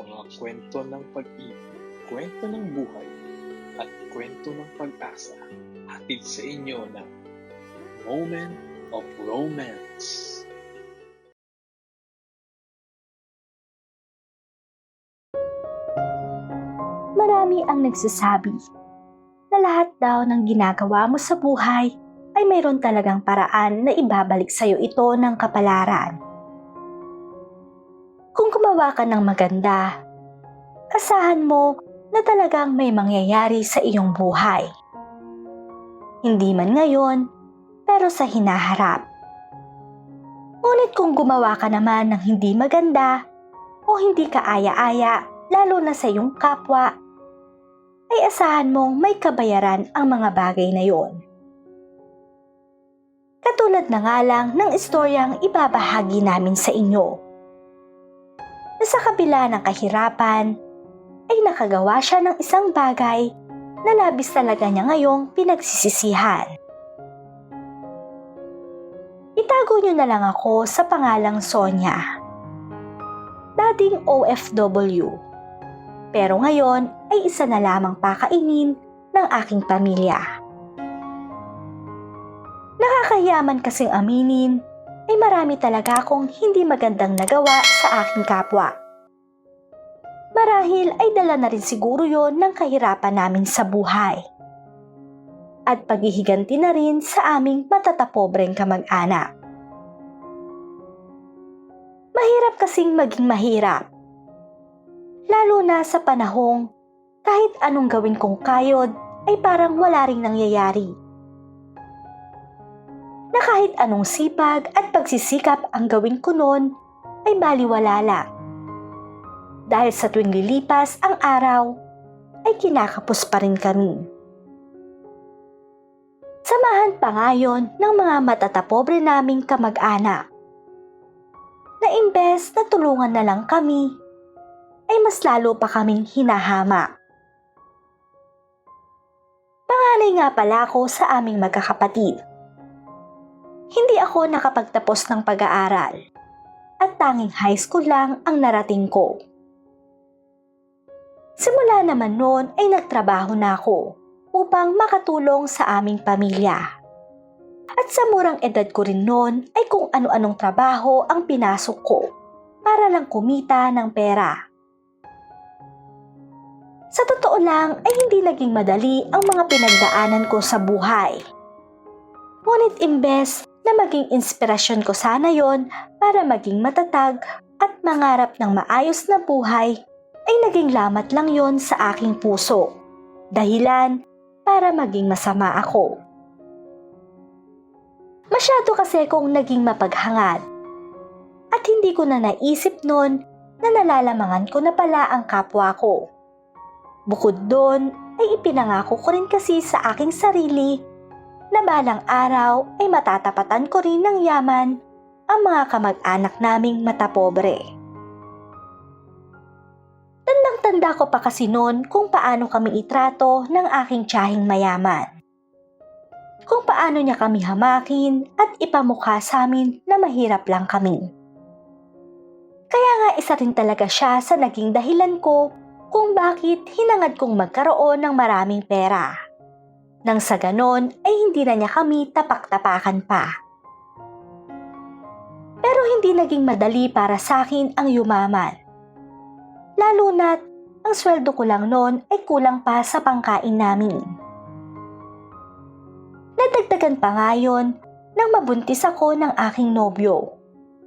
mga kwento ng pag-ibig, kwento ng buhay, at kwento ng pag-asa hatid sa inyo ng Moment of Romance. Marami ang nagsasabi na lahat daw ng ginagawa mo sa buhay ay mayroon talagang paraan na ibabalik sa'yo ito ng kapalaran. Kung gumawa ka ng maganda, asahan mo na talagang may mangyayari sa iyong buhay. Hindi man ngayon, pero sa hinaharap. Ngunit kung gumawa ka naman ng hindi maganda o hindi ka aya-aya, lalo na sa iyong kapwa, ay asahan mong may kabayaran ang mga bagay na yon. Katulad na nga lang ng istoryang ibabahagi namin sa inyo. Na sa kabila ng kahirapan, ay nakagawa siya ng isang bagay na labis talaga niya ngayong pinagsisisihan. Itago niyo na lang ako sa pangalang Sonia. Dating OFW. Pero ngayon ay isa na lamang pakainin ng aking pamilya. Nakakayaman kasing aminin ay marami talaga akong hindi magandang nagawa sa aking kapwa. Marahil ay dala na rin siguro yon ng kahirapan namin sa buhay. At paghihiganti na rin sa aming matatapobreng kamag-anak. Mahirap kasing maging mahirap. Lalo na sa panahong kahit anong gawin kong kayod ay parang wala ring nangyayari. Na kahit anong sipag at pagsisikap ang gawin ko noon ay baliwala. Dahil sa tuwing lilipas ang araw, ay kinakapos pa rin kami. Samahan pa ngayon ng mga matatapobre naming kamag-anak. Na imbes na tulungan na lang kami, ay mas lalo pa kaming hinahamak. Panganay nga pala ako sa aming magkakapatid. Hindi ako nakapagtapos ng pag-aaral at tanging high school lang ang narating ko. Simula naman noon ay nagtrabaho na ako upang makatulong sa aming pamilya. At sa murang edad ko rin noon ay kung ano-anong trabaho ang pinasok ko para lang kumita ng pera. Sa totoo lang ay hindi naging madali ang mga pinagdaanan ko sa buhay. Ngunit imbes na maging inspirasyon ko sana yon para maging matatag at mangarap ng maayos na buhay, ay naging lamat lang yon sa aking puso. Dahilan para maging masama ako. Masyado kasi kong naging mapaghangad. At hindi ko na naisip noon na nalalamangan ko na pala ang kapwa ko. Bukod doon ay ipinangako ko rin kasi sa aking sarili na balang araw ay matatapatan ko rin ng yaman ang mga kamag-anak naming matapobre. Tandang-tanda ko pa kasi noon kung paano kami itrato ng aking tiyahing mayaman. Kung paano niya kami hamakin at ipamukha sa amin na mahirap lang kami. Kaya nga isa rin talaga siya sa naging dahilan ko kung bakit hinangad kong magkaroon ng maraming pera. Nang sa ganon ay hindi na niya kami tapak-tapakan pa. Pero hindi naging madali para sa akin ang yumaman. Lalo na't ang sweldo ko lang noon ay kulang pa sa pangkain namin. Nadagdagan pa ngayon nang mabuntis ako ng aking nobyo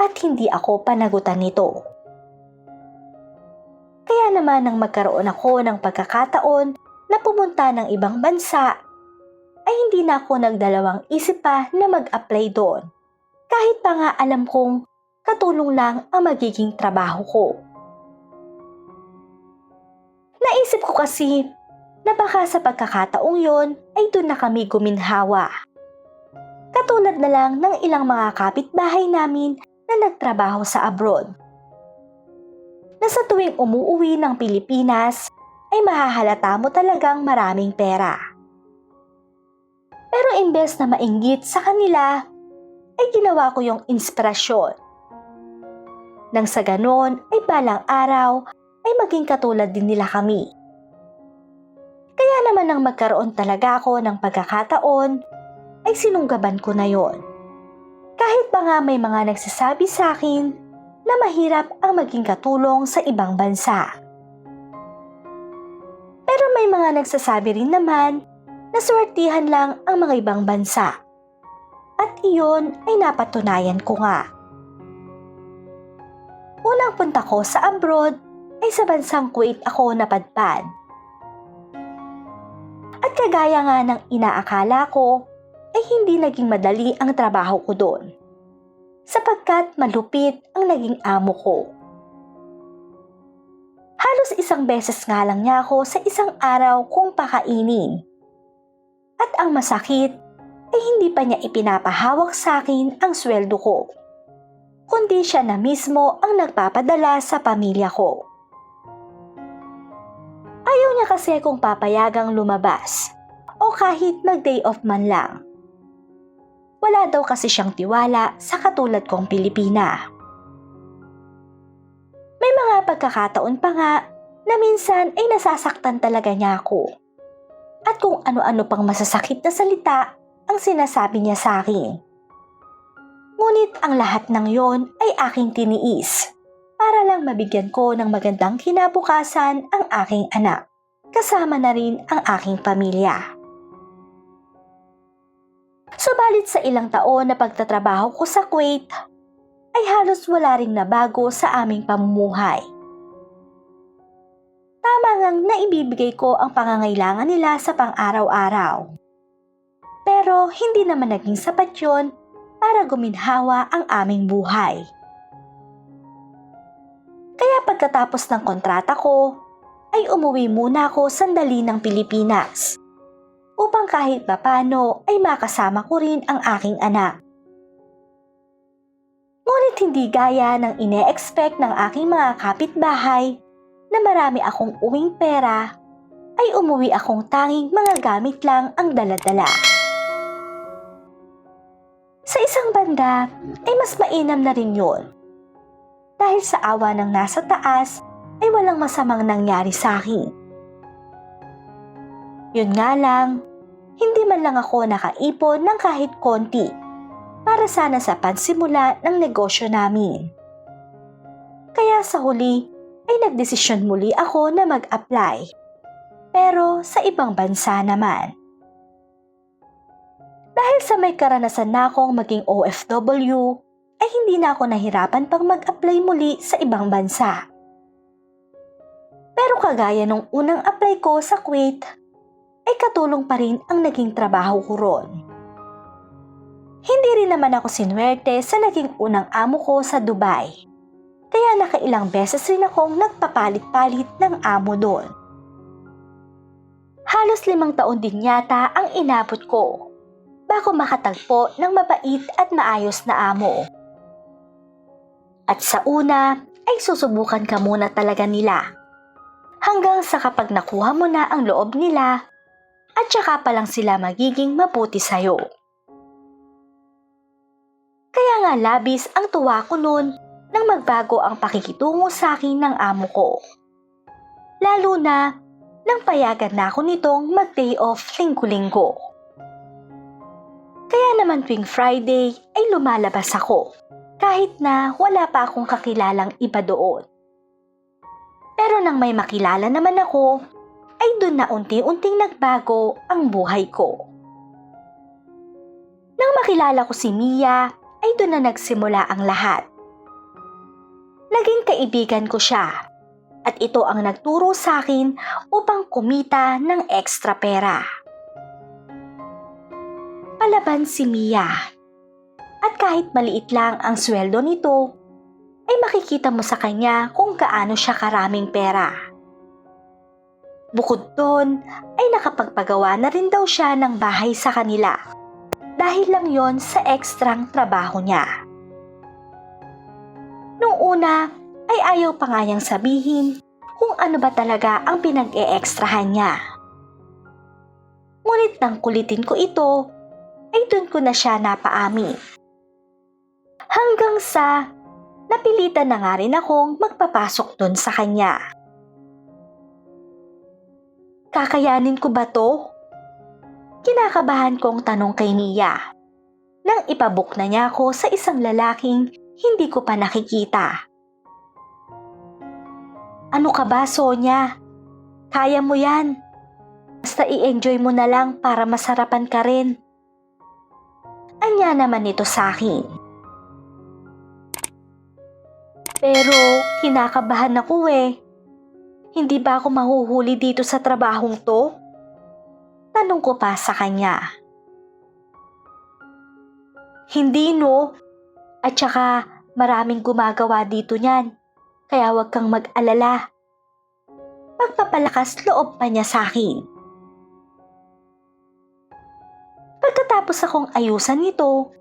at hindi ako panagutan nito. Kaya naman nang magkaroon ako ng pagkakataon na pumunta ng ibang bansa, ay hindi na ako nagdalawang isip pa na mag-apply doon. Kahit pa nga alam kong katulong lang ang magiging trabaho ko. Naisip ko kasi na baka sa pagkakataong yon ay doon na kami guminhawa. Katulad na lang ng ilang mga kapitbahay namin na nagtrabaho sa abroad na sa tuwing umuuwi ng Pilipinas ay mahahalata mo talagang maraming pera. Pero imbes na mainggit sa kanila, ay ginawa ko yung inspirasyon. Nang sa ganon ay balang araw ay maging katulad din nila kami. Kaya naman nang magkaroon talaga ako ng pagkakataon, ay sinunggaban ko na yon. Kahit pa nga may mga nagsasabi sa akin na mahirap ang maging katulong sa ibang bansa. Pero may mga nagsasabi rin naman na swertihan lang ang mga ibang bansa. At iyon ay napatunayan ko nga. Unang punta ko sa abroad ay sa bansang Kuwait ako napadpad. At kagaya nga ng inaakala ko, ay hindi naging madali ang trabaho ko doon. Sapagkat malupit ang naging amo ko. Halos isang beses nga lang niya ako sa isang araw kung pakainin. At ang masakit ay hindi pa niya ipinapahawak sa akin ang sweldo ko. Kundi siya na mismo ang nagpapadala sa pamilya ko. Ayaw niya kasi kung papayagang lumabas o kahit mag-day off man lang. Wala daw kasi siyang tiwala sa katulad kong Pilipina. May mga pagkakataon pa nga na minsan ay nasasaktan talaga niya ako. At kung ano-ano pang masasakit na salita ang sinasabi niya sa akin. Ngunit ang lahat ng yon ay aking tiniis para lang mabigyan ko ng magandang kinabukasan ang aking anak. Kasama na rin ang aking pamilya. Subalit sa ilang taon na pagtatrabaho ko sa Kuwait, ay halos wala ring nabago sa aming pamumuhay. Tama ngang naibibigay ko ang pangangailangan nila sa pang-araw-araw. Pero hindi naman naging sapat yun para guminhawa ang aming buhay. Kaya pagkatapos ng kontrata ko, ay umuwi muna ako sandali ng Pilipinas upang kahit papano ay makasama ko rin ang aking anak. Ngunit hindi gaya ng ine-expect ng aking mga kapitbahay na marami akong uwing pera, ay umuwi akong tanging mga gamit lang ang daladala. Sa isang banda ay mas mainam na rin yun. Dahil sa awa ng nasa taas ay walang masamang nangyari sa akin. Yun nga lang, hindi man lang ako nakaipon ng kahit konti para sana sa pansimula ng negosyo namin. Kaya sa huli ay nagdesisyon muli ako na mag-apply. Pero sa ibang bansa naman. Dahil sa may karanasan na akong maging OFW, ay hindi na ako nahirapan pang mag-apply muli sa ibang bansa. Pero kagaya nung unang apply ko sa Kuwait, ay katulong pa rin ang naging trabaho ko ron. Hindi rin naman ako sinwerte sa naging unang amo ko sa Dubai. Kaya nakailang beses rin akong nagpapalit-palit ng amo doon. Halos limang taon din yata ang inabot ko bago makatagpo ng mabait at maayos na amo. At sa una ay susubukan ka muna talaga nila. Hanggang sa kapag nakuha mo na ang loob nila at saka pa lang sila magiging mabuti sa'yo. Kaya nga labis ang tuwa ko noon nang magbago ang pakikitungo sa akin ng amo ko. Lalo na nang payagan na ako nitong mag-day off linggo-linggo. Kaya naman tuwing Friday ay lumalabas ako kahit na wala pa akong kakilalang iba doon. Pero nang may makilala naman ako, ay doon na unti-unting nagbago ang buhay ko. Nang makilala ko si Mia, ay doon na nagsimula ang lahat. Naging kaibigan ko siya at ito ang nagturo sa akin upang kumita ng ekstra pera. Palaban si Mia at kahit maliit lang ang sweldo nito, ay makikita mo sa kanya kung gaano siya karaming pera. Bukod doon, ay nakapagpagawa na rin daw siya ng bahay sa kanila dahil lang yon sa ekstrang trabaho niya. Nung una, ay ayaw pa nga sabihin kung ano ba talaga ang pinag-e-ekstrahan niya. Ngunit nang kulitin ko ito, ay doon ko na siya napaamin. Hanggang sa napilitan na nga rin akong magpapasok doon sa kanya. Kakayanin ko ba to? Kinakabahan kong tanong kay Mia. Nang ipabuk na niya ako sa isang lalaking hindi ko pa nakikita. Ano ka ba, Sonya? Kaya mo yan. Basta i-enjoy mo na lang para masarapan ka rin. Anya naman ito sa akin. Pero kinakabahan ako eh. Hindi ba ako mahuhuli dito sa trabahong to? Tanong ko pa sa kanya. Hindi no. At saka maraming gumagawa dito niyan. Kaya huwag kang mag-alala. Pagpapalakas loob pa niya sa akin. Pagkatapos akong ayusan nito,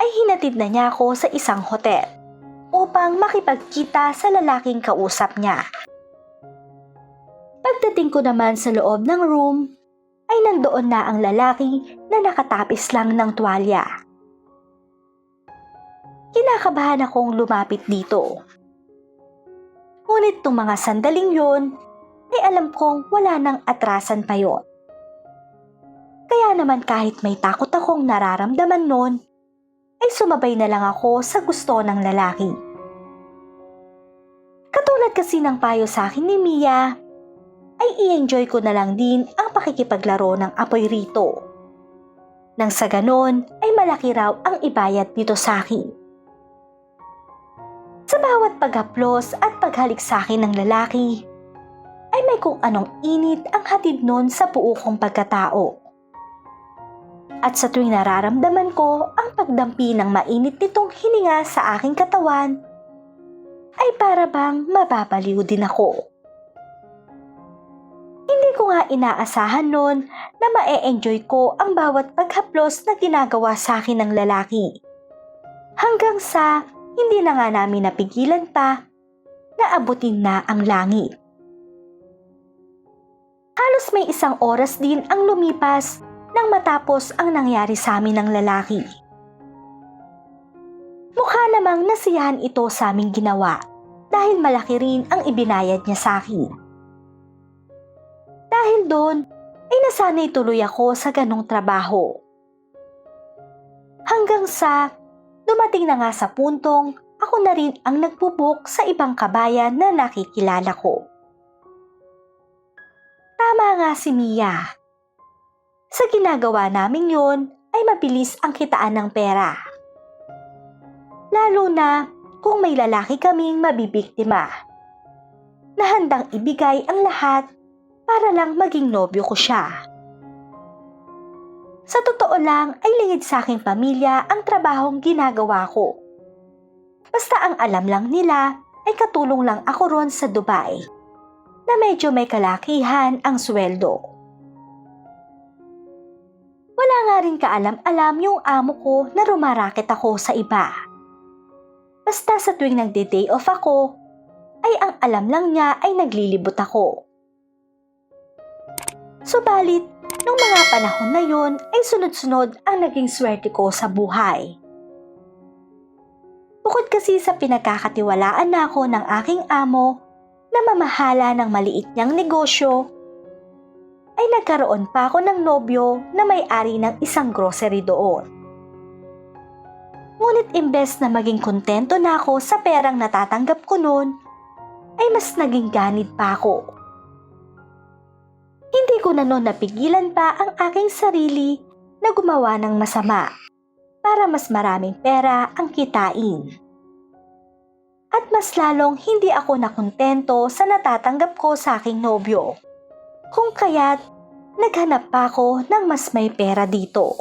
ay hinatid na niya ako sa isang hotel upang makipagkita sa lalaking kausap niya. Pagdating ko naman sa loob ng room, ay nandoon na ang lalaki na nakatapis lang ng tuwalya. Kinakabahan akong lumapit dito. Ngunit tong mga sandaling yon, ay alam kong wala nang atrasan pa yon. Kaya naman kahit may takot akong nararamdaman noon, ay sumabay na lang ako sa gusto ng lalaki. Katulad kasi ng payo sa akin ni Mia, ay i-enjoy ko na lang din ang pakikipaglaro ng apoy rito. Nang sa ganon ay malaki raw ang ibayad dito sa akin. Sa bawat paghaplos at paghalik sa akin ng lalaki, ay may kung anong init ang hatid nun sa buo kong pagkatao. At sa tuwing nararamdaman ko ang pagdampi ng mainit nitong hininga sa aking katawan, ay para bang mababaliw din ako. Hindi ko nga inaasahan noon na ma-enjoy ko ang bawat paghaplos na ginagawa sa akin ng lalaki. Hanggang sa hindi na nga namin napigilan pa na abutin na ang langit. Halos may isang oras din ang lumipas nang matapos ang nangyari sa amin ng lalaki. Mukha namang nasiyahan ito sa aming ginawa dahil malaki rin ang ibinayad niya sa akin. Dahil doon, ay nasanay tuloy ako sa ganong trabaho. Hanggang sa dumating na nga sa puntong ako na rin ang nagbubuk sa ibang kabayan na nakikilala ko. Tama nga si Mia. Sa ginagawa namin yon ay mabilis ang kitaan ng pera. Lalo na kung may lalaki kaming mabibiktima. Na handang ibigay ang lahat para lang maging nobyo ko siya. Sa totoo lang ay lingid sa aking pamilya ang trabahong ginagawa ko. Basta ang alam lang nila ay katulong lang ako ron sa Dubai na medyo may kalakihan ang sweldo. Wala nga rin kaalam-alam yung amo ko na rumaraket ako sa iba. Basta sa tuwing nagde-day off ako, ay ang alam lang niya ay naglilibot ako. Subalit, nung mga panahon na yon ay sunod-sunod ang naging swerte ko sa buhay. Bukod kasi sa pinagkakatiwalaan na ako ng aking amo na mamahala ng maliit niyang negosyo, ay nagkaroon pa ako ng nobyo na may-ari ng isang grocery doon. Ngunit imbes na maging kontento na ako sa perang natatanggap ko noon, ay mas naging ganid pa ako. Hindi ko na noon napigilan pa ang aking sarili na gumawa ng masama para mas maraming pera ang kitain. At mas lalong hindi ako nakontento sa natatanggap ko sa aking nobyo. Kung kaya't naghanap pa ako ng mas may pera dito.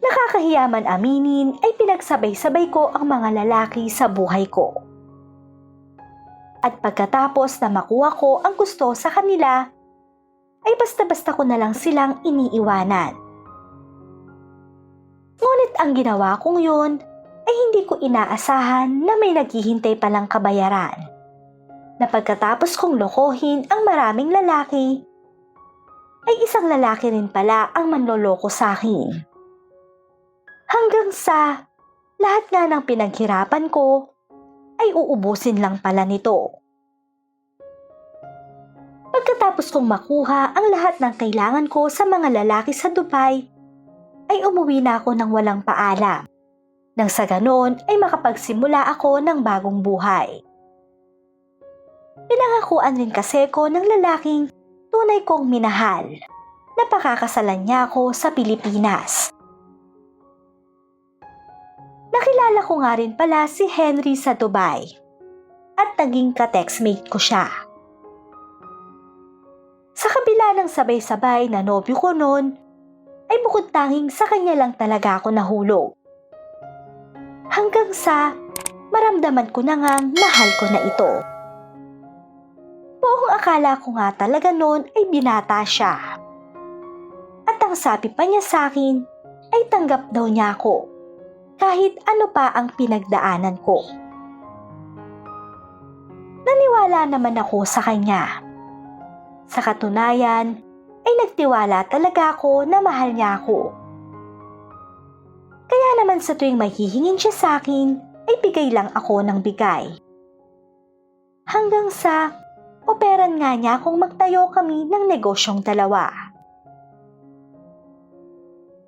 Nakakahiya man aminin ay pinagsabay-sabay ko ang mga lalaki sa buhay ko. At pagkatapos na makuha ko ang gusto sa kanila, ay basta-basta ko na lang silang iniiwanan. Ngunit ang ginawa kong yun ay hindi ko inaasahan na may naghihintay palang kabayaran. Na pagkatapos kong lokohin ang maraming lalaki, ay isang lalaki rin pala ang manloloko sa akin. Hanggang sa lahat nga ng pinaghirapan ko ay uubusin lang pala nito. Pagkatapos kong makuha ang lahat ng kailangan ko sa mga lalaki sa Dubai, ay umuwi na ako ng walang paalam. Nang sa ganon ay makapagsimula ako ng bagong buhay. Pinangakuan rin kasi ko ng lalaking tunay kong minahal na pakakasalan niya ako sa Pilipinas. Nakilala ko nga rin pala si Henry sa Dubai at naging ka-textmate ko siya. Sa kabila ng sabay-sabay na nobyo ko noon, ay bukod tanging sa kanya lang talaga ako nahulog. Hanggang sa maramdaman ko na ngang mahal ko na ito. Buong akala ko nga talaga noon ay binata siya. At ang sabi pa niya sa akin ay tanggap daw niya ako kahit ano pa ang pinagdaanan ko. Naniwala naman ako sa kanya. Sa katunayan, ay nagtiwala talaga ako na mahal niya ako. Kaya naman sa tuwing may hihingin siya sa akin, ay bigay lang ako ng bigay. Hanggang sa operan nga niya kung magtayo kami ng negosyong dalawa.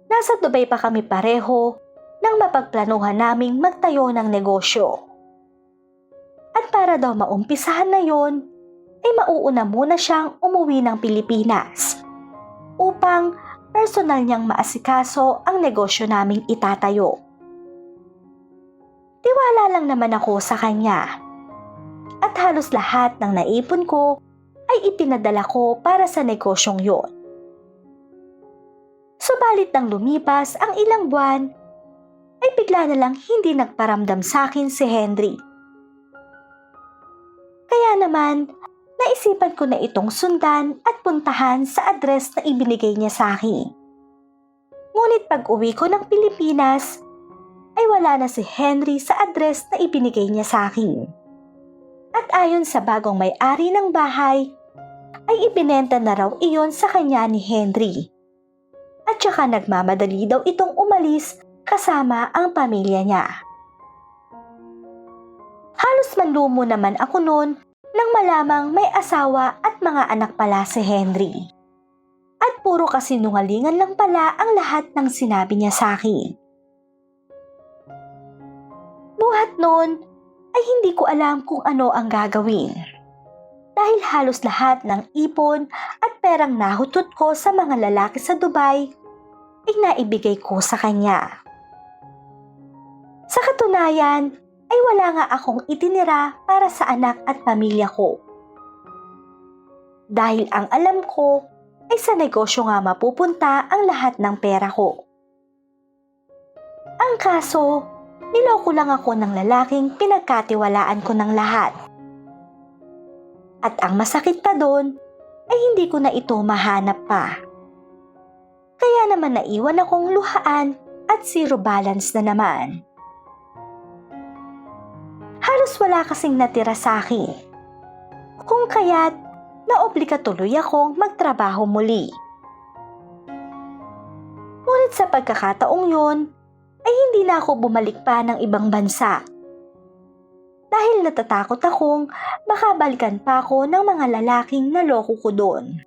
Nasa Dubai pa kami pareho nang mapagplanuhan naming magtayo ng negosyo. At para daw maumpisahan na yon, ay mauuna muna siyang umuwi ng Pilipinas upang personal niyang maasikaso ang negosyo naming itatayo. Tiwala lang naman ako sa kanya. At halos lahat ng naipon ko ay ipinadala ko para sa negosyong yon. Subalit nang lumipas ang ilang buwan, ay bigla na lang hindi nagparamdam sa akin si Henry. Kaya naman, naisipan ko na itong sundan at puntahan sa address na ibinigay niya sa akin. Ngunit pag uwi ko ng Pilipinas, ay wala na si Henry sa address na ibinigay niya sa akin. At ayon sa bagong may-ari ng bahay, ay ibinenta na raw iyon sa kanya ni Henry. At saka nagmamadali daw itong umalis kasama ang pamilya niya. Halos manlumo naman ako noon nang malamang may asawa at mga anak pala si Henry. At puro kasinungalingan lang pala ang lahat ng sinabi niya sa akin. Buhat noon ay hindi ko alam kung ano ang gagawin. Dahil halos lahat ng ipon at perang nahutot ko sa mga lalaki sa Dubai ay naibigay ko sa kanya. Sa katunayan, ay wala nga akong itinira para sa anak at pamilya ko. Dahil ang alam ko ay sa negosyo nga mapupunta ang lahat ng pera ko. Ang kaso, niloko lang ako ng lalaking pinagkatiwalaan ko ng lahat. At ang masakit pa doon ay hindi ko na ito mahanap pa. Kaya naman naiwan akong luhaan at zero balance na naman halos wala kasing natira sa akin. Kung kaya't naobliga tuloy akong magtrabaho muli. Ngunit sa pagkakataong yon, ay hindi na ako bumalik pa ng ibang bansa. Dahil natatakot akong baka balikan pa ako ng mga lalaking naloko ko doon.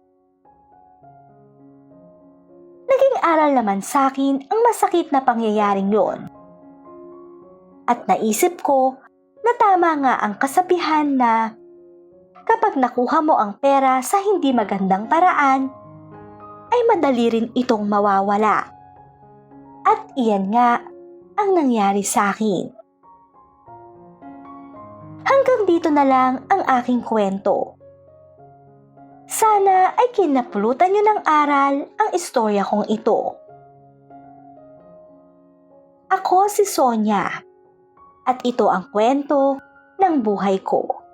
Naging aral naman sa akin ang masakit na pangyayaring yon. At naisip ko na tama nga ang kasabihan na kapag nakuha mo ang pera sa hindi magandang paraan, ay madali rin itong mawawala. At iyan nga ang nangyari sa akin. Hanggang dito na lang ang aking kwento. Sana ay kinapulutan nyo ng aral ang istorya kong ito. Ako si Sonia at ito ang kwento ng buhay ko.